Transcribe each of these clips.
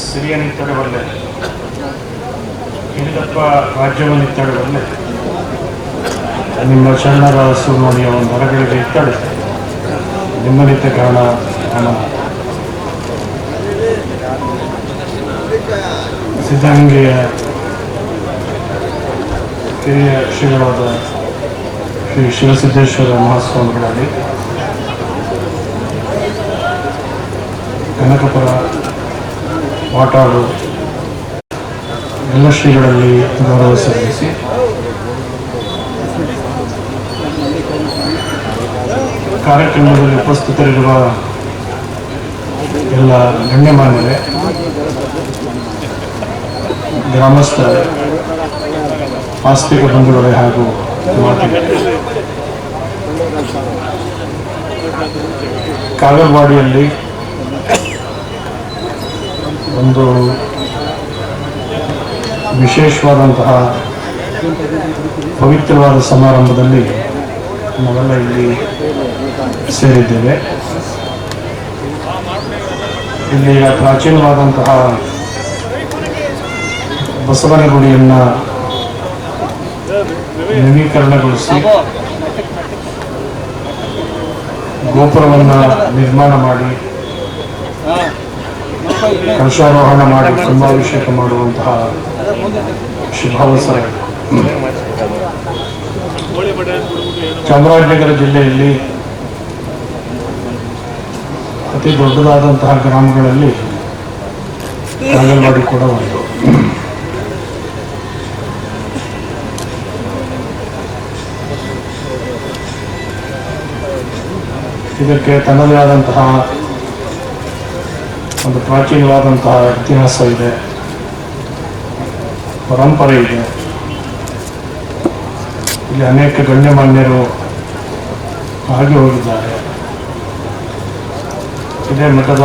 ಸಿರಿಯನಿತ್ತಡವಲ್ಲೇ ಹಿರಿದಪ್ಪ ರಾಜ್ಯವನ್ನಿತ್ತಡವಲ್ಲೇ ನಿಮ್ಮ ಶರಣರ ಸುಮಣಿಯ ಒಂದು ಹೊರಗಳಿಗೆ ಇತ್ತಡೆ ನಿಮ್ಮನಿತ್ಯ ಕಾರಣ ನಮ್ಮ ಸಿದ್ಧಗಂಗೆಯ ಹಿರಿಯ ಶ್ರೀಗಳಾದ ಶ್ರೀ ಶಿವಸಿದ್ದೇಶ್ವರ ಮಹಾಸ್ವಾಮಿಗಳಲ್ಲಿ ಕನಕಪುರ ವಾಟಾಳು ಎಲ್ಲ ಶ್ರೀಗಳಲ್ಲಿ ಗೌರವ ಸಲ್ಲಿಸಿ. ಕಾರ್ಯಕ್ರಮದಲ್ಲಿ ಉಪಸ್ಥಿತರಿರುವ ಎಲ್ಲ ಗಣ್ಯಮಾನ್ಯರೇ ಗ್ರಾಮಸ್ಥ ಆಸ್ತಿಕ ಬಂಧುಗಳೇ ಹಾಗೂ ಕಾಗಲ್ವಾಡಿಯಲ್ಲಿ ಒಂದು ವಿಶೇಷವಾದಂತಹ ಪವಿತ್ರವಾದ ಸಮಾರಂಭದಲ್ಲಿ ನಾವೆಲ್ಲ ಇಲ್ಲಿ ಸೇರಿದ್ದೇವೆ. ಇಲ್ಲಿಯ ಪ್ರಾಚೀನವಾದಂತಹ ಬಸವನ ಗುಡಿಯನ್ನು ನವೀಕರಣಗೊಳಿಸಿ ಗೋಪುರವನ್ನು ನಿರ್ಮಾಣ ಮಾಡಿ ಕಲಶಾರೋಹಣ ಮಾಡಿ ಕುಂಭಾಭಿಷೇಕ ಮಾಡುವಂತಹ ಶುಭಾವಸರ ಚಾಮರಾಜನಗರ ಜಿಲ್ಲೆಯಲ್ಲಿ ಅತಿ ದೊಡ್ಡದಾದಂತಹ ಗ್ರಾಮಗಳಲ್ಲಿ ಅಂಗನವಾಡಿ ಕೂಡ ಒಂದು. ಇದಕ್ಕೆ ತನ್ನದೇ ಆದಂತಹ ಒಂದು ಪ್ರಾಚೀನವಾದಂತಹ ಇತಿಹಾಸ ಇದೆ. ಪರಂಪರೆ ಇದೆ. ಇಲ್ಲಿ ಅನೇಕ ಗಣ್ಯಮಾನ್ಯರು ಆಗಿ ಹೋಗಿದ್ದಾರೆ. ಇದೇ ಮಠದ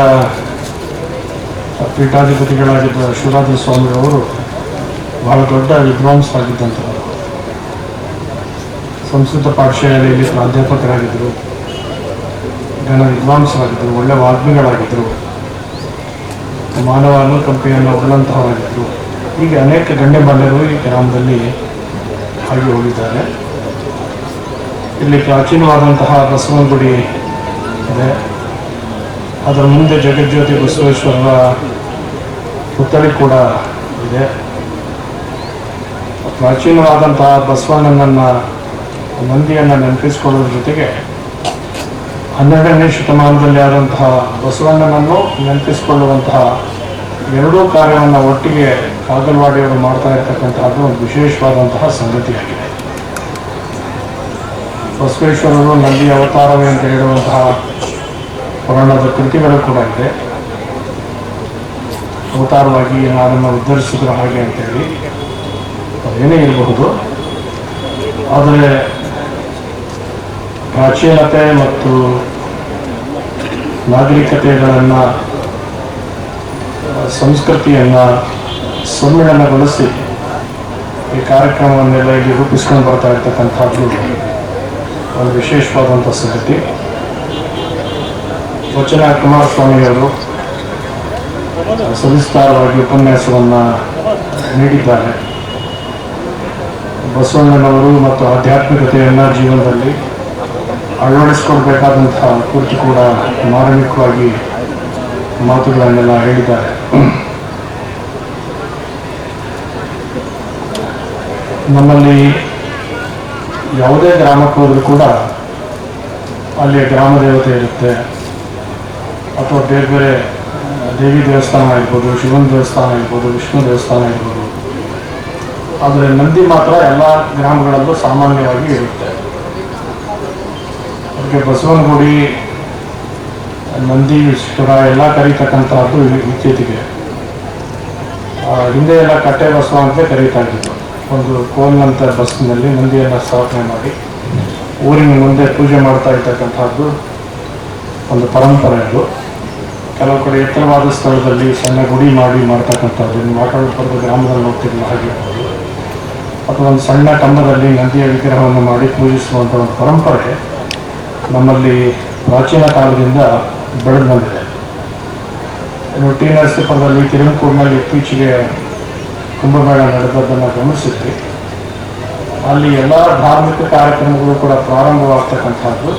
ಪೀಠಾಧಿಪತಿಗಳಾಗಿದ್ದ ಶಿವರಾಜ ಸ್ವಾಮಿಯವರು ಬಹಳ ದೊಡ್ಡ ವಿದ್ವಾಂಸರಾಗಿದ್ದಂಥವರು ಸಂಸ್ಕೃತ ಪಾಠಶಾಲೆಯಲ್ಲಿ ಪ್ರಾಧ್ಯಾಪಕರಾಗಿದ್ದರು. ಜನ ವಿದ್ವಾಂಸರಾಗಿದ್ದರು ಒಳ್ಳೆಯ ವಾಗ್ಮಿಗಳಾಗಿದ್ದರು. ಮಾನವ ಅನುಕಂಪೆಯನ್ನು ಉಳ್ಳಂತಹವರಾಗಿದ್ದರು ಹೀಗೆ ಅನೇಕ ಗಣ್ಯಮಾನ್ಯರು ಈ ಗ್ರಾಮದಲ್ಲಿ ಆಗಿ ಹೋಗಿದ್ದಾರೆ. ಇಲ್ಲಿ ಪ್ರಾಚೀನವಾದಂತಹ ಬಸವನ ಗುಡಿ ಇದೆ. ಅದರ ಮುಂದೆ ಜಗಜ್ಯೋತಿ ಬಸವೇಶ್ವರರ ಪುತ್ಥಳಿ ಕೂಡ ಇದೆ. ಪ್ರಾಚೀನವಾದಂತಹ ಬಸವಣ್ಣನನ್ನು, ನಂದಿಯನ್ನು ನೆನಪಿಸಿಕೊಳ್ಳೋದ್ರ ಜೊತೆಗೆ ಹನ್ನೆರಡನೇ ಶತಮಾನದಲ್ಲಿ ಆದಂತಹ ಬಸವಣ್ಣನನ್ನು ನೆನಪಿಸಿಕೊಳ್ಳುವಂತಹ ಎರಡೂ ಕಾರ್ಯವನ್ನು ಒಟ್ಟಿಗೆ ಕಾಗಲ್ವಾಡಿಯವರು ಮಾಡ್ತಾ ಇರತಕ್ಕಂತಹದ್ದು ಒಂದು ವಿಶೇಷವಾದಂತಹ ಸಂಗತಿಯಾಗಿದೆ. ಬಸವೇಶ್ವರರು ನಂದಿ ಅವತಾರವೇ ಅಂತ ಹೇಳುವಂತಹ ಪುರಾಣದ ಕೃತಿಗಳು ಕೂಡ ಇದೆ. ಅವತಾರವಾಗಿ ನಾನನ್ನು ಉದ್ಧರಿಸಿದ್ರು ಹಾಗೆ ಅಂತೇಳಿ. ಅದೇನೇ ಇರಬಹುದು. ಆದರೆ ಪ್ರಾಚೀನತೆ ಮತ್ತು ನಾಗರಿಕತೆಗಳನ್ನು ಸಂಸ್ಕೃತಿಯನ್ನು ಸಮ್ಮಿಳನಗೊಳಿಸಿ ಈ ಕಾರ್ಯಕ್ರಮವನ್ನೆಲ್ಲ ಇಲ್ಲಿ ರೂಪಿಸ್ಕೊಂಡು ಬರ್ತಾ ಇರ್ತಕ್ಕಂಥದ್ದು ಒಂದು ವಿಶೇಷವಾದಂಥ ಸಂಗತಿ. ವಚನ ಕುಮಾರಸ್ವಾಮಿಯವರು ಸವಿಸ್ತಾರವಾಗಿ ಉಪನ್ಯಾಸವನ್ನು ನೀಡಿದ್ದಾರೆ. ಬಸವಣ್ಣನವರು ಮತ್ತು ಆಧ್ಯಾತ್ಮಿಕತೆಯನ್ನು ಜೀವನದಲ್ಲಿ ಅಳವಡಿಸ್ಕೊಳ್ಬೇಕಾದಂತಹ ಕುರಿತು ಕೂಡ ಮಾರ್ಮಿಕವಾಗಿ ಮಾತುಗಳನ್ನೆಲ್ಲ ಹೇಳಿದ್ದಾರೆ. ನಮ್ಮಲ್ಲಿ ಯಾವುದೇ ಗ್ರಾಮಕ್ಕೆ ಹೋದರೂ ಕೂಡ ಅಲ್ಲಿ ಗ್ರಾಮ ದೇವತೆ ಇರುತ್ತೆ. ಅಥವಾ ಬೇರೆ ಬೇರೆ ದೇವಿ ದೇವಸ್ಥಾನ ಇರ್ಬೋದು, ಶಿವನ ದೇವಸ್ಥಾನ ಇರ್ಬೋದು, ವಿಷ್ಣು ದೇವಸ್ಥಾನ ಇರ್ಬೋದು. ಆದರೆ ನಂದಿ ಮಾತ್ರ ಎಲ್ಲ ಗ್ರಾಮಗಳಲ್ಲೂ ಸಾಮಾನ್ಯವಾಗಿ ಇರುತ್ತೆ. ಅದಕ್ಕೆ ಬಸವನಗುಡಿ ನಂದೀಶ್ವರ ಎಲ್ಲ ಕರೀತಕ್ಕಂಥದ್ದು ಇತ್ತೀಚೆಗೆ. ಹಿಂದೆ ಎಲ್ಲ ಕಟ್ಟೆ ಬಸವ ಅಂತ ಕರೀತಾ ಇದ್ದಿದ್ದು. ಒಂದು ಕೋಲ್ನಂಥ ಬಸ್ನಲ್ಲಿ ನಂದಿಯನ್ನು ಸ್ಥಾಪನೆ ಮಾಡಿ, ಊರಿನ ಮುಂದೆ ಪೂಜೆ ಮಾಡ್ತಾ ಇರ್ತಕ್ಕಂಥದ್ದು ಒಂದು ಪರಂಪರೆ ಅದು. ಕೆಲವು ಕಡೆ ಎತ್ತರವಾದ ಸ್ಥಳದಲ್ಲಿ ಸಣ್ಣ ಗುಡಿ ಮಾಡಿ ಮಾಡ್ತಕ್ಕಂಥದ್ದು ಆಟಾಡುತ್ತಿರುವ ಗ್ರಾಮದಲ್ಲಿ ಹೋಗ್ತಿರಲಿಲ್ಲ ಹಾಗೆ. ಅಥವಾ ಒಂದು ಸಣ್ಣ ಕಂಬದಲ್ಲಿ ನಂದಿಯ ವಿಗ್ರಹವನ್ನು ಮಾಡಿ ಪೂಜಿಸುವಂಥ ಒಂದು ಪರಂಪರೆ. ನಮ್ಮಲ್ಲಿ ಪ್ರಾಚೀನ ಕಾಲದಿಂದ ಬೆಳೆದು ಬಂದಿದೆ. ಇನ್ನು ಟಿ ನರಸೀಪುರದಲ್ಲಿ ತಿರುಮಕೂರಿನಲ್ಲಿ ಇತ್ತೀಚೆಗೆ ಕುಂಭಮೇಳ ನಡೆದದ್ದನ್ನು ಗಮನಿಸಿದ್ವಿ ಅಲ್ಲಿ ಎಲ್ಲ ಧಾರ್ಮಿಕ ಕಾರ್ಯಕ್ರಮಗಳು ಕೂಡ ಪ್ರಾರಂಭವಾಗ್ತಕ್ಕಂಥದ್ದು.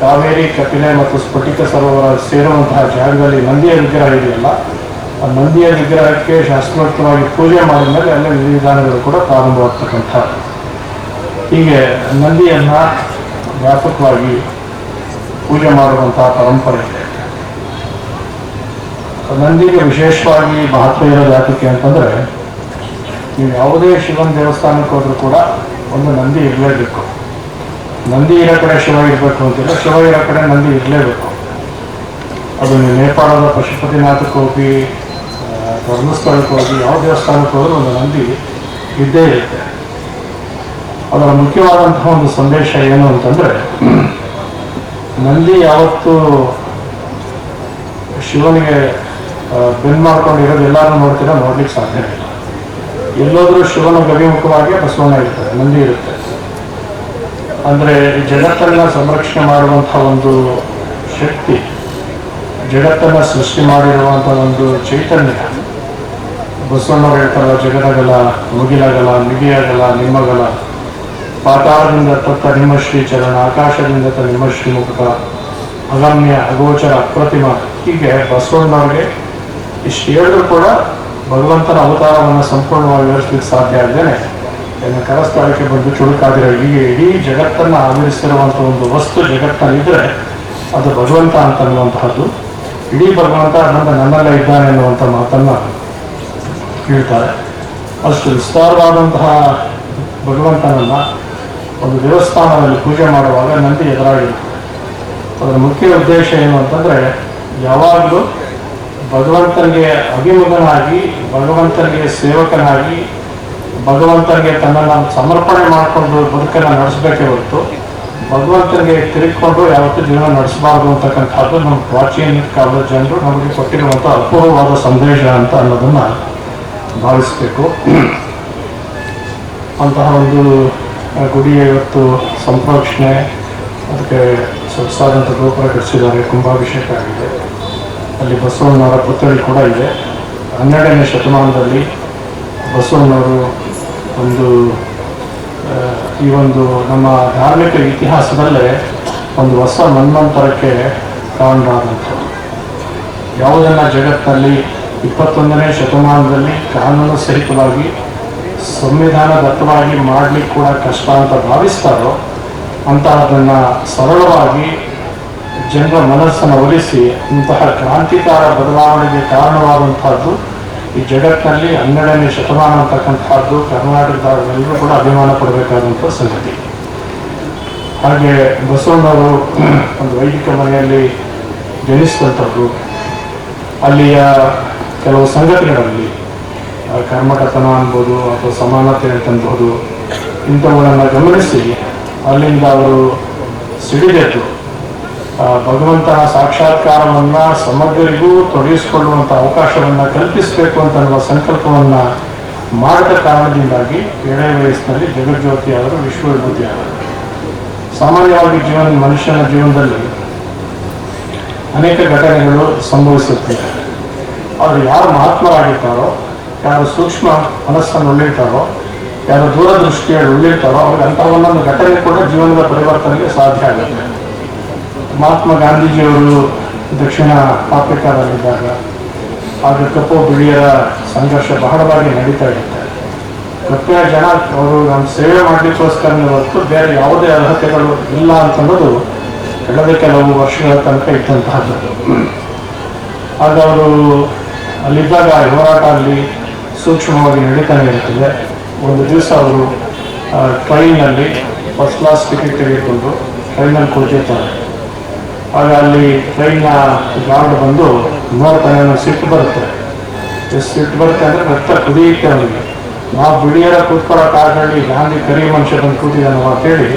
ಕಾವೇರಿ, ಕಪಿಲೆ ಮತ್ತು ಸ್ಫಟಿಕ ಸರೋವರ ಸೇರುವಂತಹ ಜಾಗದಲ್ಲಿ ನಂದಿಯ ವಿಗ್ರಹ ಇದೆಯಲ್ಲ, ಆ ನಂದಿಯ ವಿಗ್ರಹಕ್ಕೆ ಶಾಸ್ತ್ರೋಕ್ತವಾಗಿ ಪೂಜೆ ಮಾಡಿದ ಮೇಲೆ ಅಲ್ಲಿ ವಿಧಿವಿಧಾನಗಳು ಕೂಡ ಪ್ರಾರಂಭವಾಗ್ತಕ್ಕಂಥ ಹೀಗೆ ನಂದಿಯನ್ನ ವ್ಯಾಪಕವಾಗಿ ಪೂಜೆ ಮಾಡುವಂತಹ ಪರಂಪರೆ ಇದೆ. ನಂದಿಗೆ ವಿಶೇಷವಾಗಿ ಮಹತ್ವ ಇರೋ ಯಾತಕ್ಕೆ ಅಂತಂದ್ರೆ, ನೀವು ಯಾವುದೇ ಶಿವನ ದೇವಸ್ಥಾನಕ್ಕೆ ಹೋದರೂ ಕೂಡ ಒಂದು ನಂದಿ ಇರಲೇಬೇಕು. ನಂದಿ ಇರೋ ಕಡೆ ಶಿವ ಇರಬೇಕು ಅಂತಿಲ್ಲ ಶಿವ ಇರೋ ಕಡೆ ನಂದಿ ಇರಲೇಬೇಕು. ಅದು ನೀವು ನೇಪಾಳದ ಪಶುಪತಿನಾಥಕ್ಕೆ ಹೋಗಿ ಧರ್ಮಸ್ಥಳಕ್ಕೆ ಹೋಗಿ, ಯಾವ ದೇವಸ್ಥಾನಕ್ಕೆ ಹೋದರೂ ಒಂದು ನಂದಿ ಇದ್ದೇ ಇರುತ್ತೆ. ಅದರ ಮುಖ್ಯವಾದಂತಹ ಒಂದು ಸಂದೇಶ ಏನು ಅಂತಂದ್ರೆ ನಂದಿ ಯಾವತ್ತು ಶಿವನಿಗೆ ಬೆನ್ ಮಾಡ್ಕೊಂಡು ಇರೋದು ಎಲ್ಲರೂ ನೋಡ್ತೀರಾ ನೋಡ್ಲಿಕ್ಕೆ ಸಾಧ್ಯ ಇಲ್ಲ. ಎಲ್ಲೋದ್ರೂ ಶಿವನ ಗವಿಮುಖವಾಗಿ ಬಸವನ ಇರ್ತಾರೆ ನಂದಿ ಇರುತ್ತೆ. ಅಂದ್ರೆ ಜಗತ್ತನ್ನ ಸಂರಕ್ಷಣೆ ಮಾಡುವಂತಹ ಒಂದು ಶಕ್ತಿ, ಜಗತ್ತನ್ನ ಸೃಷ್ಟಿ ಮಾಡಿರುವಂತಹ ಒಂದು ಚೈತನ್ಯ ಬಸವಣ್ಣವ್ರು ಹೇಳ್ತಾರ ಜಗದಗಲ ಮುಗಿಲಗಲ ಮಿಗಿಯಗಲ ನಿಮ್ಮಗಲ ಪಾತಾಳದಿಂದ ತತ್ತ ನಿಮ್ಮ ಶ್ರೀ ಚರಣ, ಆಕಾಶದಿಂದ ತ ನಿಮ್ಮ ಶ್ರೀ ಮುಖ ಅಗಮ್ಯ ಅಗೋಚರ ಅಪ್ರತಿಮ ಹೀಗೆ ಬಸವಣ್ಣವ್ರಿಗೆ ಇಷ್ಟು ಹೇಳಿದ್ರು ಕೂಡ ಭಗವಂತನ ಅವತಾರವನ್ನು ಸಂಪೂರ್ಣವಾಗಿ ವಿವರಿಸಲಿಕ್ಕೆ ಸಾಧ್ಯ ಆಗದೇನೆ. ಏನ ಕರಸ್ಥಳಕ್ಕೆ ಬಂದು ಚುರುಕಾದಿರೋ ಹೀಗೆ ಇಡೀ ಜಗತ್ತನ್ನು ಆವರಿಸಿರುವಂಥ ಒಂದು ವಸ್ತು ಜಗತ್ತಲ್ಲಿದ್ದರೆ ಅದು ಭಗವಂತ ಅಂತ ಅನ್ನುವಂತಹದ್ದು ಇಡೀ ಭಗವಂತ ನನ್ನ ನನ್ನಲ್ಲೇ ಇದ್ದಾನೆ ಅನ್ನುವಂಥ ಮಾತನ್ನ ಹೇಳ್ತಾರೆ. ಅಷ್ಟು ವಿಸ್ತಾರವಾದಂತಹ ಭಗವಂತನನ್ನ ಒಂದು ದೇವಸ್ಥಾನದಲ್ಲಿ ಪೂಜೆ ಮಾಡುವಾಗ ನಂದಿ ಎದುರಾಗಿತ್ತು ಅದರ ಮುಖ್ಯ ಉದ್ದೇಶ ಏನು ಅಂತಂದ್ರೆ, ಯಾವಾಗಲೂ ಭಗವಂತನಿಗೆ ಅಭಿಮುಖನಾಗಿ, ಭಗವಂತನಿಗೆ ಸೇವಕನಾಗಿ, ಭಗವಂತನಿಗೆ ತನ್ನನ್ನು ಸಮರ್ಪಣೆ ಮಾಡಿಕೊಂಡು ಬದುಕನ್ನು ನಡೆಸಬೇಕೇ ಹೊರತು, ಭಗವಂತನಿಗೆ ತಿರುಗಿಕೊಂಡು ಯಾವತ್ತೂ ಜೀವನ ನಡೆಸಬಾರ್ದು ಅಂತಕ್ಕಂಥದ್ದು ನಮ್ಮ ಪ್ರಾಚೀನ ಕಾಲದ ಜನರು ನಮಗೆ ಕೊಟ್ಟಿರುವಂಥ ಅಪೂರ್ವವಾದ ಸಂದೇಶ ಅಂತ ಅನ್ನೋದನ್ನ ಭಾವಿಸಬೇಕು. ಅಂತಹ ಒಂದು ಆ, ಗುಡಿ ಇವತ್ತು ಸಂಪ್ರೋಕ್ಷಣೆ ಅದಕ್ಕೆ ಸೊಗಸಾದಂಥ ಗೋಪುರ ಕಟ್ಟಿಸಿದ್ದಾರೆ ಕುಂಭಾಭಿಷೇಕ ಆಗಿದೆ. ಅಲ್ಲಿ ಬಸವಣ್ಣವರ ಪುತ್ಥಳಿ ಕೂಡ ಇದೆ. ಹನ್ನೆರಡನೇ ಶತಮಾನದಲ್ಲಿ ಬಸವಣ್ಣವರು ಒಂದು ಈ ಒಂದು ನಮ್ಮ ಧಾರ್ಮಿಕ ಇತಿಹಾಸದಲ್ಲೇ ಒಂದು ಹೊಸ ಮನ್ವಂತರಕ್ಕೆ ಕಾರಣರಾದಂಥದ್ದು. ಯಾವುದೆಲ್ಲ ಜಗತ್ತಿನಲ್ಲಿ ಇಪ್ಪತ್ತೊಂದನೇ ಶತಮಾನದಲ್ಲಿ ಕಾನೂನು ಸಹಿತವಾಗಿ ಸಂವಿಧಾನದತ್ತವಾಗಿ ಮಾಡಲಿಕ್ಕೆ ಕೂಡ ಕಷ್ಟ ಅಂತ ಭಾವಿಸ್ತಾರೋ ಅಂತಹದನ್ನು ಸರಳವಾಗಿ ಜನರ ಮನಸ್ಸನ್ನು ಒಲಿಸಿ ಇಂತಹ ಕ್ರಾಂತಿಕಾರ ಬದಲಾವಣೆಗೆ ಕಾರಣವಾದಂತಹದ್ದು ಈ ಜಗತ್ತಿನಲ್ಲಿ ಹನ್ನೆರಡನೇ ಶತಮಾನ ಅಂತಕ್ಕಂಥದ್ದು ಕರ್ನಾಟಕದವರೆಲ್ಲರೂ ಕೂಡ ಅಭಿಮಾನ ಪಡಬೇಕಾದಂಥ ಸಂಗತಿ. ಹಾಗೆ ಬಸವಣ್ಣವರು ಒಂದು ವೈದಿಕ ಮನೆಯಲ್ಲಿ ಜನಿಸಿದಂಥದ್ದು ಅಲ್ಲಿಯ ಕೆಲವು ಸಂಗತಿಗಳಲ್ಲಿ ಆ, ಕರ್ಮಠತನ ಅನ್ಬೋದು ಅಥವಾ ಸಮಾನತೆ ಅಂತನ್ಬೋದು ಇಂಥವುಗಳನ್ನು ಗಮನಿಸಿ ಅಲ್ಲಿಂದ ಅವರು ಸಿಡಿದೆದ್ದು. ಭಗವಂತನ ಸಾಕ್ಷಾತ್ಕಾರವನ್ನು ಸಮಗ್ರಿಗೂ ತೊಡಗಿಸಿಕೊಳ್ಳುವಂಥ ಅವಕಾಶವನ್ನು ಕಲ್ಪಿಸಬೇಕು ಅಂತ ಅನ್ನುವ ಸಂಕಲ್ಪವನ್ನ ಮಾಡಿದ ಕಾರಣದಿಂದಾಗಿ ಎಳೆ ವಯಸ್ಸಿನಲ್ಲಿ ಜಗಜ್ಯೋತಿ ಅವರು ವಿಶ್ವವಿಭೂತಿ ಆದರು ಸಾಮಾನ್ಯವಾಗಿ ಜೀವನ ಮನುಷ್ಯನ ಜೀವನದಲ್ಲಿ ಅನೇಕ ಘಟನೆಗಳು ಸಂಭವಿಸುತ್ತಿವೆ. ಅವರು ಯಾರು ಮಹಾತ್ಮರಾಗಿರ್ತಾರೋ ಯಾರು ಸೂಕ್ಷ್ಮ ಮನಸ್ಸನ್ನು ಉಳ್ಳಿರ್ತಾರೋ ಯಾರು ದೂರದೃಷ್ಟಿಯಲ್ಲಿ ಉಳ್ಳಿರ್ತಾರೋ ಅವ್ರಿಗೆ ಅಂಥ ಒಂದೊಂದು ಘಟನೆ ಕೂಡ ಜೀವನದ ಪರಿವರ್ತನೆಗೆ ಸಾಧ್ಯ ಆಗುತ್ತೆ. ಮಹಾತ್ಮ ಗಾಂಧೀಜಿಯವರು ದಕ್ಷಿಣ ಆಫ್ರಿಕಾದಲ್ಲಿದ್ದಾಗ ಆಗ ಕಪ್ಪು ಬಿಳಿಯರ ಸಂಘರ್ಷ ಬಹಳವಾಗಿ ನಡೀತಾ ಇರುತ್ತೆ. ಕಪ್ಪಿನ ಜನ ಅವರು ನಮ್ಮ ಸೇವೆ ಮಾಡಲಿಕ್ಕೋಸ್ಕರ ಹೊರತು ಬೇರೆ ಯಾವುದೇ ಅರ್ಹತೆಗಳು ಇಲ್ಲ ಅಂತನ್ನೋದು ಕಳೆದ ಕೆಲವು ವರ್ಷಗಳ ತನಕ ಇದ್ದಂತಹದ್ದು. ಆಗ ಅವರು ಅಲ್ಲಿದ್ದಾಗ ಹೋರಾಟ ಅಲ್ಲಿ ಸೂಕ್ಷ್ಮವಾಗಿ ನಡೀತಾನೆ ಇರ್ತದೆ. ಒಂದು ದಿವಸ ಅವರು ಟ್ರೈನಲ್ಲಿ ಫಸ್ಟ್ ಕ್ಲಾಸ್ ಟಿಕೆಟ್ ತೆಗೆದುಕೊಂಡು ಟ್ರೈನಲ್ಲಿ ಕುಳಿತಿರ್ತಾರೆ ಆಗ ಅಲ್ಲಿ ಟ್ರೈನ್ನ ಗಾರ್ಡ್ ಬಂದು ನೋಡ್ತಾನೆ ಸಿಟ್ಟು ಬರುತ್ತೆ. ಎಷ್ಟು ಸಿಟ್ಟು ಬರುತ್ತೆ ಅಂದರೆ ರಕ್ತ ಕುದಿಯುತ್ತೆ ಅವನಿಗೆ ನಾವು ಬಿಳಿಯರ ಕೂತ್ಕೊಳ್ಳೋ ಕಾರ್ನಲ್ಲಿ ಗಾಂಧಿ ಕರಿ ಮನುಷ್ಯ ಬಂದು ಅಂತ ಹೇಳಿ,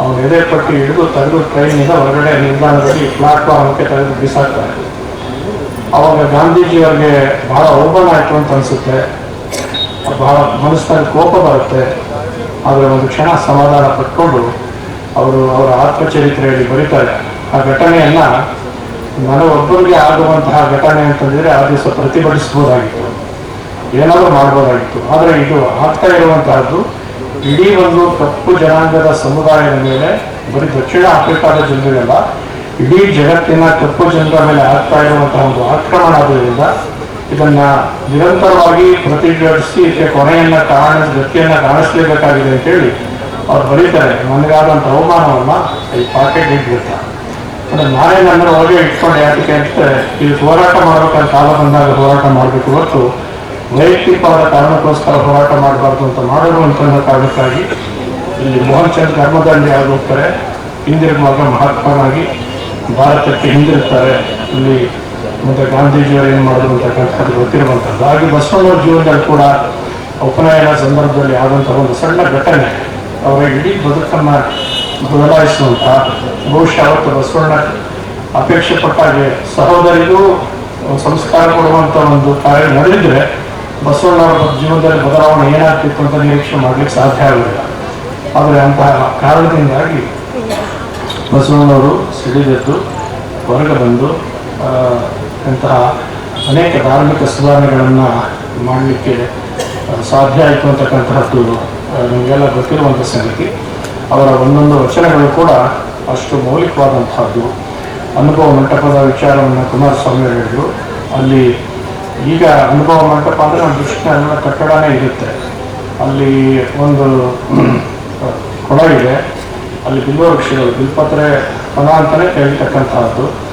ಅವನು ಎದೆ ಪಟ್ಟಿ ಹಿಡಿದು ತೆಗೆದು ಟ್ರೈನಿಂದ ಹೊರಗಡೆ ನಿಲ್ದಾಣದಲ್ಲಿ ಪ್ಲಾಟ್ಫಾರ್ಮ್ಗೆ ತೆಗೆದು ಬಿಸಾಕ್ತಾರೆ. ಅವಾಗ ಗಾಂಧೀಜಿಯವ್ರಿಗೆ ಬಹಳ ಅವಮಾನ ಆಯಿತು ಅಂತ ಅನಿಸುತ್ತೆ. ಬಹಳ ಮನಸ್ಸಿನಲ್ಲಿ ಕೋಪ ಬರುತ್ತೆ. ಆದರೆ ಒಂದು ಕ್ಷಣ ಸಮಾಧಾನ ಪಟ್ಕೊಂಡು ಅವರು ಅವರ ಆತ್ಮಚರಿತ್ರೆಯಲ್ಲಿ ಬರೀತಾರೆ. ಆ ಘಟನೆಯನ್ನ ನನಗೊಬ್ಬರಿಗೆ ಆಗುವಂತಹ ಘಟನೆ ಅಂತಂದರೆ ಆ ದಿವಸ ಪ್ರತಿಭಟಿಸಬಹುದಾಗಿತ್ತು. ಏನಾದರೂ ಮಾಡ್ಬೋದಾಗಿತ್ತು. ಆದರೆ ಇದು ಆಗ್ತಾ ಇರುವಂತಹದ್ದು ಇಡೀ ಒಂದು ಕಪ್ಪು ಜನಾಂಗದ ಸಮುದಾಯದ ಮೇಲೆ, ಬರೀ ದಕ್ಷಿಣ ಆಫ್ರಿಕಾದ ಜನರಿಗೆಲ್ಲ ಇಡೀ ಜಗತ್ತಿನ ಕಪ್ಪು ಜನರ ಮೇಲೆ ಆಗ್ತಾ ಇರುವಂತಹ ಒಂದು ಆಕ್ರಮಣ ಆದ್ರಿಂದ ಇದನ್ನ ನಿರಂತರವಾಗಿ ಪ್ರತಿಭಟಿಸಿ ಇದಕ್ಕೆ ಕೊನೆಯನ್ನ ಕಾರಣ ಗತಿಯನ್ನ ಕಾಣಿಸ್ಲೇಬೇಕಾಗಿದೆ ಅಂತೇಳಿ ಅವ್ರು ಬರೀತಾರೆ. ನನಗಾದಂಥ ಅವಮಾನವನ್ನ ಈ ಪಾಕೆಟ್ ಇಟ್ಬಿಡ್ತಾರೆ ಅಂದ್ರೆ ನಾನೇ ನನ್ನ ಒಳಗೆ ಇಟ್ಕೊಂಡು ಯಾಕೆ ಅಂತ ಇದು ಹೋರಾಟ ಮಾಡ್ಬೇಕಾದ್ರೆ ಕಾಲ ಬಂದಾಗ ಹೋರಾಟ ಮಾಡಬೇಕು ಹೊರತು ವೈಯಕ್ತಿಕವಾದ ಕಾರಣಕ್ಕೋಸ್ಕರ ಹೋರಾಟ ಮಾಡಬಾರ್ದು ಅಂತ ಮಾಡೋದು ಅಂತ ಕಾರಣಕ್ಕಾಗಿ ಇಲ್ಲಿ ಮೋಹನ್ ಚಂದ್ ಧರ್ಮದಲ್ಲಿ ಆಗೋಗ್ತಾರೆ. ಹಿಂದಿರುಗುವಾಗ ಮಹಾತ್ಮನಾಗಿ ಭಾರತಕ್ಕೆ ಹಿಂದಿರುತ್ತಾರೆ ಇಲ್ಲಿ ಮತ್ತೆ ಗಾಂಧೀಜಿಯವರು ಏನು ಮಾಡೋದು ಅಂತಕ್ಕಂಥದ್ದು ಗೊತ್ತಿರುವಂಥದ್ದು. ಹಾಗೆ ಬಸವಣ್ಣವ್ರ ಜೀವನದಲ್ಲಿ ಕೂಡ ಉಪನಯನ ಸಂದರ್ಭದಲ್ಲಿ ಆದಂಥ ಒಂದು ಸಣ್ಣ ಘಟನೆ, ಅವರ ಇಡೀ ಬದುಕನ್ನು ಬದಲಾಯಿಸುವಂಥ ಬಹುಶಃ ಅವತ್ತು ಬಸವಣ್ಣ ಅಪೇಕ್ಷೆ ಪಟ್ಟಾಗೆ ಸಹೋದರಿಗೂ ಸಂಸ್ಕಾರ ಕೊಡುವಂತ ಒಂದು ಕಾರ್ಯ ನಡೆದಿದ್ರೆ ಬಸವಣ್ಣವರ ಜೀವನದಲ್ಲಿ ಬದಲಾವಣೆ ಏನಾಗ್ತಿತ್ತು ಅಂತ ನಿರೀಕ್ಷೆ ಮಾಡ್ಲಿಕ್ಕೆ ಸಾಧ್ಯ ಆಗಲಿಲ್ಲ ಆದರೆ ಅಂತಹ ಕಾರಣದಿಂದಾಗಿ ಬಸವಣ್ಣವರು ಸಿಡಿದೆದ್ದು, ಹೊರಗೆ ಬಂದು ಅಂತಹ ಅನೇಕ ಧಾರ್ಮಿಕ ಸುಧಾರಣೆಗಳನ್ನು ಮಾಡಲಿಕ್ಕೆ ಸಾಧ್ಯ ಆಯಿತು ಅಂತಕ್ಕಂತಹದ್ದು ನಮಗೆಲ್ಲ ಗೊತ್ತಿರುವಂಥ ಸಂಗತಿ. ಅವರ ಒಂದೊಂದು ವಚನಗಳು ಕೂಡ ಅಷ್ಟು ಮೌಲಿಕವಾದಂತಹದ್ದು. ಅನುಭವ ಮಂಟಪದ ವಿಚಾರವನ್ನು ಕುಮಾರಸ್ವಾಮಿ ಹೇಳಿದರು. ಅಲ್ಲಿ ಈಗ ಅನುಭವ ಮಂಟಪ ಅಂದರೆ ನಮ್ಮ ದೃಷ್ಟಿಯ ಕಟ್ಟಡನೇ ಇರುತ್ತೆ. ಅಲ್ಲಿ ಒಂದು ಕೊಡ ಇದೆ ಅಲ್ಲಿ ಬಿಲ್ವ ವೃಕ್ಷಗಳು ಬಿಲ್ಪತ್ರೆ ಪದ ಅಂತಲೇ ಕೇಳ್ತಕ್ಕಂತಹದ್ದು ಆ,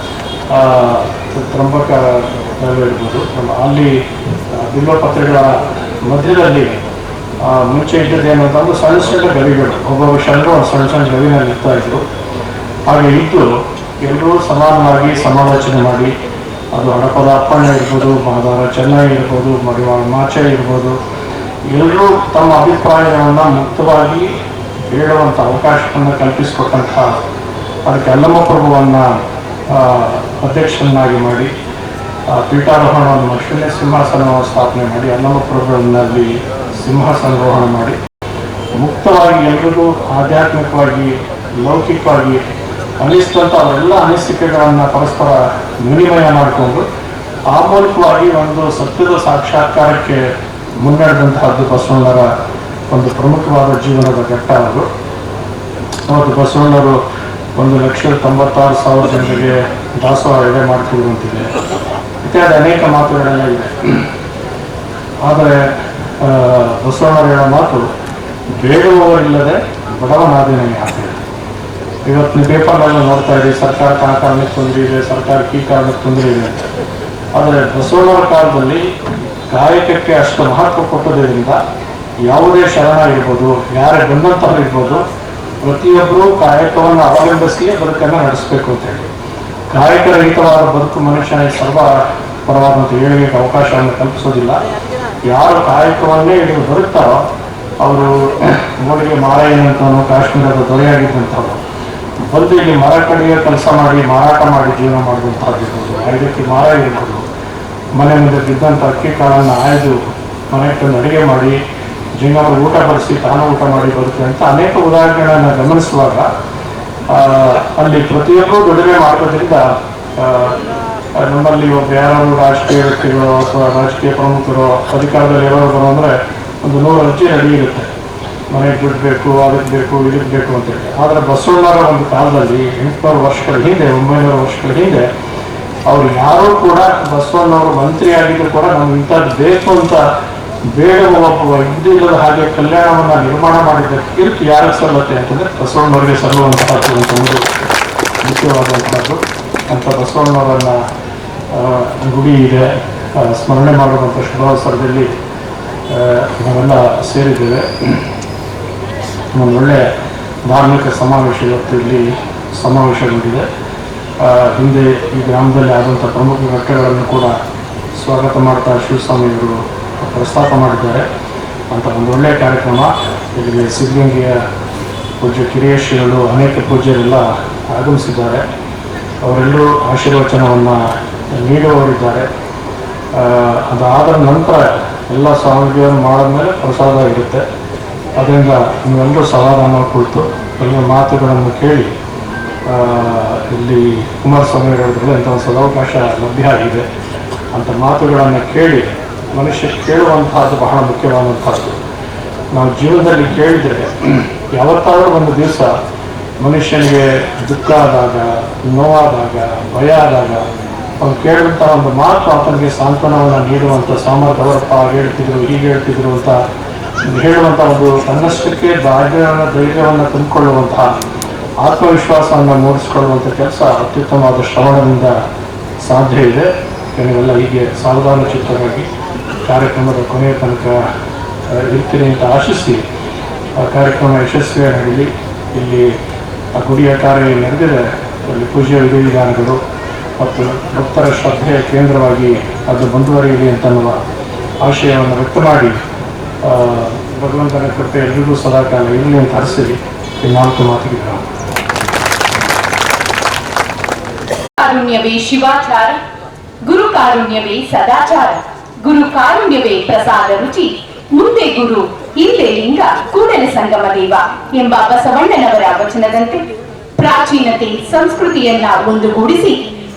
ತ್ರಂಬಕ ಹೇಳ್ಬೋದು. ನಮ್ಮ ಅಲ್ಲಿ ಬಿಲ್ವ ಪತ್ರೆಗಳ ಮಧ್ಯದಲ್ಲಿ ಮುಂಚೆ ಇದ್ದದ್ದೇನು ಅಂತಂದ್ರೆ ಸಣ್ಣ ಸಣ್ಣ ಗವಿಗಳು. ಒಬ್ಬೊಬ್ಬ ಶರಣರು ಒಂದು ಸಣ್ಣ ಸಣ್ಣ ಗವಿನಲ್ಲಿ ಇರ್ತಾ ಇದ್ರು. ಹಾಗೆ ಇದ್ದು ಎಲ್ಲರೂ ಸಮಾನವಾಗಿ ಸಮಾಲೋಚನೆ ಮಾಡಿ, ಅದು ಹಡಪದ ಅಪ್ಪಣ್ಣ ಇರ್ಬೋದು, ಮಹದಾರ ಚೆನ್ನೈ ಇರ್ಬೋದು, ಮಡಿವಾಳ ಮಾಚೆ ಇರ್ಬೋದು, ಎಲ್ಲರೂ ತಮ್ಮ ಅಭಿಪ್ರಾಯಗಳನ್ನು ಮುಕ್ತವಾಗಿ ಹೇಳುವಂಥ ಅವಕಾಶವನ್ನು ಕಲ್ಪಿಸಿಕೊಟ್ಟಂತಹ ಅದಕ್ಕೆ ಅಲ್ಲಮ್ಮ ಪ್ರಭುವನ್ನು ಅಧ್ಯಕ್ಷರನ್ನಾಗಿ ಮಾಡಿ ಪೀಠಾರೋಹಣವನ್ನು ಮಾಡಿ ಸಿಂಹಾಸನವನ್ನು ಸ್ಥಾಪನೆ ಮಾಡಿ ಸಿಂಹ ಸಿಂಹಾಸನಾರೋಹಣ ಮಾಡಿ. ಮುಕ್ತವಾಗಿ ಎಲ್ರಿಗೂ ಆಧ್ಯಾತ್ಮಿಕವಾಗಿ, ಲೌಕಿಕವಾಗಿ ಅನಿಸಿದಂಥ ಎಲ್ಲ ಅನಿಸಿಕೆಗಳನ್ನು ಪರಸ್ಪರ ವಿನಿಮಯ ಮಾಡಿಕೊಂಡು ಆ ಮೂಲಕವಾಗಿ ಒಂದು ಸತ್ಯದ ಸಾಕ್ಷಾತ್ಕಾರಕ್ಕೆ ಮುನ್ನಡೆದಂತಹದ್ದು ಬಸವಣ್ಣರ ಒಂದು ಪ್ರಮುಖವಾದ ಜೀವನದ ಘಟ್ಟ ಅದು. ಅವತ್ತು ಬಸವಣ್ಣವರು ಒಂದು ಲಕ್ಷದ ತೊಂಬತ್ತಾರು ಸಾವಿರ ಜನರಿಗೆ ದಾಸೋಹ ಎಡೆ ಮಾಡ್ತಿರುವಂತಿದೆ ಇತ್ಯಾದಿ ಅನೇಕ ಮಾತುಗಳೆಲ್ಲ ಇದೆ ಆದರೆ ಆ, ಮಾತು ಬೇಡುವವರಿಲ್ಲದೆ ಬಡವನಾದೇನೆ ಆಗ್ತದೆ ಇವತ್ತಿನ ಪೇಪರ್ಗಳನ್ನು ನೋಡ್ತಾ ಇದ್ದೀವಿ. ಸರ್ಕಾರ ಆ ಕಾರಣಕ್ಕೆ ತೊಂದರೆ ಇದೆ ಸರ್ಕಾರಕ್ಕೆ ಕೀ ಕಾರಣಕ್ಕೆ ತೊಂದರೆ ಇದೆ. ಆದರೆ ಬಸವಣ್ಣವರ ಕಾಲದಲ್ಲಿ ಗಾಯಕಕ್ಕೆ ಅಷ್ಟು ಮಹತ್ವ ಕೊಟ್ಟದ್ರಿಂದ ಯಾವುದೇ ಶರಣ ಇರ್ಬೋದು ಯಾರೇ ಬಂದಂತಹ ಇರ್ಬೋದು ಪ್ರತಿಯೊಬ್ಬರು ಕಾಯಕವನ್ನು ಅವಲಂಬಿಸಿಯೇ ಬದುಕನ್ನು ನಡೆಸಬೇಕು ಅಂತ ಹೇಳಿ. ಕಾಯಕರಹಿತವಾದ ಬದುಕು ಮನುಷ್ಯನಿಗೆ ಸರ್ವ ಪರವಾದಂಥ ಏಳಿಗೆಗೆ ಅವಕಾಶವನ್ನು ಕಲ್ಪಿಸೋದಿಲ್ಲ. ಯಾರು ಕಾಯಕವನ್ನೇ ಹಿಡಿದು ಬರುತ್ತಾರೋ ಅವರು ಮೋಡಿಗೆ ಮಾರಾಯನಂತವನು ಕಾಶ್ಮೀರದ ದೊರೆಯಾಗಿದ್ದಂಥವ್ರು. ಬಂದು ಇಲ್ಲಿ ಮರ ಕಡೆಗೆ ಕೆಲಸ ಮಾಡಿ, ಮಾರಾಟ ಮಾಡಿ ಜೀವನ ಮಾಡುವಂಥದ್ದಿರ್ಬೋದು ಐದಕ್ಕೆ ಮಾರ ಇರ್ಬೋದು ಮನೆ ಮುಂದೆ ಬಿದ್ದಂಥ ಅಕ್ಕಿ ಕಾಳನ್ನು ಆಯ್ದು ಮನೆ ತಂದು ಅಡುಗೆ ಮಾಡಿ ಜಿಂಗವರು ಊಟ ಬಡಿಸಿ ತಾನು ಊಟ ಮಾಡಿ ಬರುತ್ತೆ ಅಂತ ಅನೇಕ ಉದಾಹರಣೆಗಳನ್ನ ಗಮನಿಸುವಾಗ ಅಲ್ಲಿ ಪ್ರತಿಯೊಬ್ಬರು ದುಡಿಮೆ ಮಾಡೋದ್ರಿಂದ ನಮ್ಮಲ್ಲಿ ಒಬ್ಬ ಯಾರು ರಾಷ್ಟ್ರೀಯ ವ್ಯಕ್ತಿಗಳು ಅಥವಾ ರಾಷ್ಟ್ರೀಯ ಪ್ರಮುಖರು, ಅಧಿಕಾರದಲ್ಲಿ ಇರೋರು ಅಂದರೆ ಒಂದು ನೂರು ಅರ್ಜಿ ರೆಡಿ ಇರುತ್ತೆ. ಮನೆಗೆ ದುಡ್ಡು ಬೇಕು ಅದಕ್ಕೆ ಬೇಕು ಇದಕ್ಕೆ ಬೇಕು ಅಂತೇಳಿ ಆದರೆ ಬಸವಣ್ಣರ ಒಂದು ಕಾಲದಲ್ಲಿ, ಎಂಟುನೂರು ವರ್ಷಗಳ ಹಿಂದೆ, ಒಂಬೈನೂರು ವರ್ಷಗಳ ಹಿಂದೆ, ಅವ್ರು ಯಾರೂ ಕೂಡ ಬಸವಣ್ಣವರು ಮಂತ್ರಿ ಆಗಿದ್ರು ಕೂಡ ನಮ್ಗೆ ಇಂಥದ್ದು ಬೇಕು ಅಂತ ಬೇಡುವ ಒಬ್ಬ ಹಿಂದೂಗಳ ಹಾಗೆ ಕಲ್ಯಾಣವನ್ನು ನಿರ್ಮಾಣ ಮಾಡಿದ ಕೀರ್ತಿ ಯಾರಿಗೆ ಸಲ್ಲತ್ತೆ ಅಂತಂದ್ರೆ ಬಸವಣ್ಣವರಿಗೆ ಸಲ್ಲುವಂತಹದ್ದು ಅಂತ ಒಂದು ಮುಖ್ಯವಾದಂತಹದ್ದು ಅಂತ ಬಸವಣ್ಣವರನ್ನ ಗುಡಿ ಇದೆ. ಸ್ಮರಣೆ ಮಾಡುವಂಥ ಶುಭಾವಸರದಲ್ಲಿ ನಾವೆಲ್ಲ ಸೇರಿದ್ದೇವೆ. ಒಂದು ಒಳ್ಳೆ ಧಾರ್ಮಿಕ ಸಮಾವೇಶ ಇವತ್ತು ಇಲ್ಲಿ ಸಮಾವೇಶಗೊಂಡಿದೆ ಹಿಂದೆ ಈ ಗ್ರಾಮದಲ್ಲಿ ಆದಂಥ ಪ್ರಮುಖ ಘಟ್ಟಗಳನ್ನು ಕೂಡ ಸ್ವಾಗತ ಮಾಡ್ತಾ ಶಿವಸ್ವಾಮಿಯವರು ಪ್ರಸ್ತಾಪ ಮಾಡಿದ್ದಾರೆ. ಅಂತ ಒಂದು ಒಳ್ಳೆಯ ಕಾರ್ಯಕ್ರಮ. ಇಲ್ಲಿ ಸಿದ್ಧಗಂಗೆಯ ಕಿರಿಯ ಶ್ರೀಗಳು ಅನೇಕ ಪೂಜ್ಯರೆಲ್ಲ ಆಗಮಿಸಿದ್ದಾರೆ. ಅವರೆಲ್ಲರೂ ಆಶೀರ್ವಚನವನ್ನು ನೀಡುವವರಿದ್ದಾರೆ. ಅದಾದ ನಂತರ ಎಲ್ಲ ಸ್ವಾಮೀಜಿಯನ್ನು ಮಾಡಿದ್ಮೇಲೆ ಪ್ರಸಾದ ಇರುತ್ತೆ. ಅದರಿಂದ ನೀವೆಲ್ಲರೂ ಸಮಾಧಾನ ಕುಳಿತು ಎಲ್ಲ ಮಾತುಗಳನ್ನು ಕೇಳಿ ಇಲ್ಲಿ ಕುಮಾರಸ್ವಾಮಿ ಹೇಳಿದ್ರು ಇಂಥ ಸದಾವಕಾಶ ಲಭ್ಯ ಆಗಿದೆ ಅಂತ ಮಾತುಗಳನ್ನು ಕೇಳಿ ಮನುಷ್ಯ ಕೇಳುವಂತಹದ್ದು ಬಹಳ ಮುಖ್ಯವಾದಂಥದ್ದು. ನಾವು ಜೀವನದಲ್ಲಿ ಕೇಳಿದರೆ ಯಾವತ್ತಾದರೂ ಒಂದು ದಿವಸ ಮನುಷ್ಯನಿಗೆ ದುಃಖ ಆದಾಗ, ನೋವಾದಾಗ, ಭಯ ಆದಾಗ ಅವ್ನು ಕೇಳಿದಂಥ ಒಂದು ಮಾತು ಆತನಿಗೆ ಸಾಂತ್ವನವನ್ನು ನೀಡುವಂಥ ಸಾಮರ್ಥ್ಯ ಅವರಪ್ಪ ಹೇಳ್ತಿದ್ರು, ಹೀಗೆ ಹೇಳ್ತಿದ್ರು ಅಂತ ಹೇಳುವಂಥ ಒಂದು ತನ್ನಷ್ಟಕ್ಕೆ ಭಾಗ್ಯವನ್ನು ಧೈರ್ಯವನ್ನು ತಂದುಕೊಳ್ಳುವಂತಹ ಆತ್ಮವಿಶ್ವಾಸವನ್ನು ಮೂಡಿಸಿಕೊಳ್ಳುವಂಥ ಕೆಲಸ ಅತ್ಯುತ್ತಮವಾದ ಶ್ರವಣದಿಂದ ಸಾಧ್ಯ ಇದೆ. ಎಲ್ಲ ಹೀಗೆ ಸಾವಧಾನ ಚಿತ್ತವಾಗಿ ಕಾರ್ಯಕ್ರಮದ ಕೊನೆಯ ತನಕ ಇರ್ತೀನಿ ಅಂತ ಆಶಿಸಿ ಆ ಕಾರ್ಯಕ್ರಮ ಯಶಸ್ವಿಯಾಗಿ ನಡೀಲಿ ಇಲ್ಲಿ ಆ ಗುಡಿಯ ಕಾರ್ಯ ನಡೆದಿದೆ. ಅಲ್ಲಿ ಪೂಜೆ ವಿಧಿವಿಧಾನಗಳು ಮತ್ತು ಭಕ್ತರ ಶ್ರದ್ಧೆಯ ಕೇಂದ್ರವಾಗಿ ಅದು ಮುಂದುವರಿಯಲಿ ಅಂತನ್ನುವ ಆಶಯವನ್ನು ವ್ಯಕ್ತ ಮಾಡಿ ಭಗವಂತನ ಕೃಪೆ ಎಲ್ರಿಗೂ ಸದಾಕಾಲ ಇರಲಿ ಅಂತ ಹರಿಸಿರಿ ಈ ನಾಲ್ಕು ಮಾತಿಗೆ. ಕಾರುಣ್ಯವೇ ಶಿವಾಚಾರ. ಗುರು ಕಾರುಣ್ಯವೇ ಸದಾಚಾರ. ಗುರು ಕಾರುಣ್ಯವೇ ಪ್ರಸಾದ ರುಚಿ. ಮುಂದೆ ಗುರು, ಹಿಂದೆ ಲಿಂಗ, ಕೂಡಲ ಸಂಗಮ ದೇವ ಎಂಬ ಬಸವಣ್ಣನವರ ವಚನದಂತೆ ಪ್ರಾಚೀನತೆ ಸಂಸ್ಕೃತಿಯನ್ನ ಒಂದುಗೂಡಿಸಿ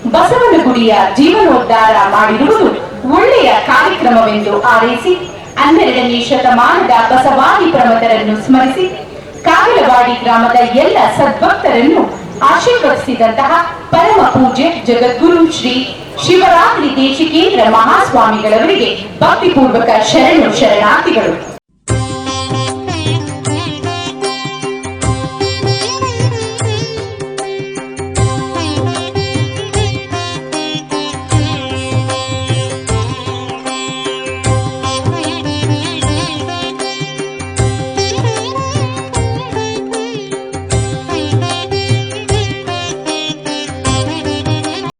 ಬಸವನ ಗುಡಿಯ ಜೀವನೋದ್ಧಾರ ಮಾಡಿರುವುದು ಒಳ್ಳೆಯ ಕಾರ್ಯಕ್ರಮವೆಂದು ಆರೈಸಿ ಹನ್ನೆರಡನೇ ಶತಮಾನದ ಬಸವಾದಿ ಪ್ರಮತರನ್ನು ಸ್ಮರಿಸಿ ಕಾಗಲವಾಡಿ ಗ್ರಾಮದ ಎಲ್ಲ ಸದ್ಭಕ್ತರನ್ನು ಆಶೀರ್ವದಿಸಿದಂತಹ ಪರಮ ಪೂಜೆ ಜಗದ್ಗುರು ಶ್ರೀ ಶಿವರಾತ್ರಿ ದೇಶಿಕೇಂದ್ರ ಮಹಾಸ್ವಾಮಿಗಳವರಿಗೆ ಭಕ್ತಿಪೂರ್ವಕ ಶರಣು ಶರಣಾರ್ಥಿಗಳು.